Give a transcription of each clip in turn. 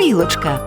білочка.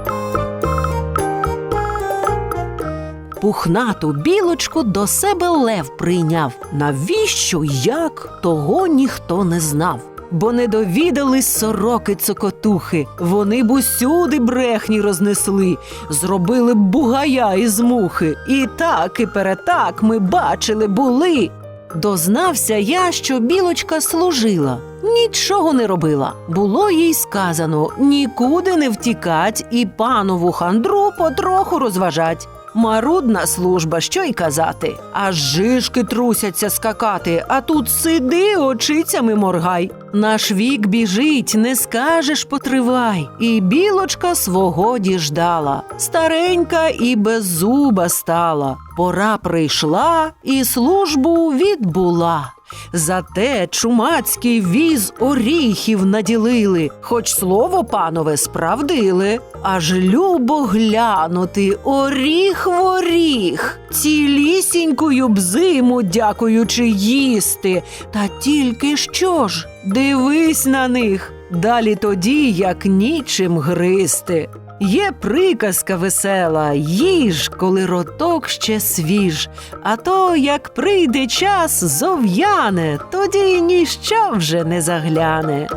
Пухнату білочку до себе лев прийняв. Навіщо як того ніхто не знав. Бо не довідались сороки цокотухи. Вони б усюди брехні рознесли, зробили б бугая із мухи. І так, і перетак ми бачили були. Дознався я, що білочка служила, нічого не робила. Було їй сказано нікуди не втікать і панову хандру потроху розважать. Марудна служба, що й казати. Аж жишки трусяться скакати, а тут сиди, очицями моргай. Наш вік біжить, не скажеш потривай. І білочка свого діждала. Старенька і беззуба стала. Пора прийшла і службу відбула. Зате чумацький віз оріхів наділили, хоч слово панове справдили. Аж любо глянути оріх в оріх, цілісінькою б зиму дякуючи їсти. Та тільки що ж, дивись на них, далі тоді, як нічим гристи. Є приказка весела, їж, коли роток ще свіж, а то, як прийде час, зов'яне, тоді ніщо вже не загляне.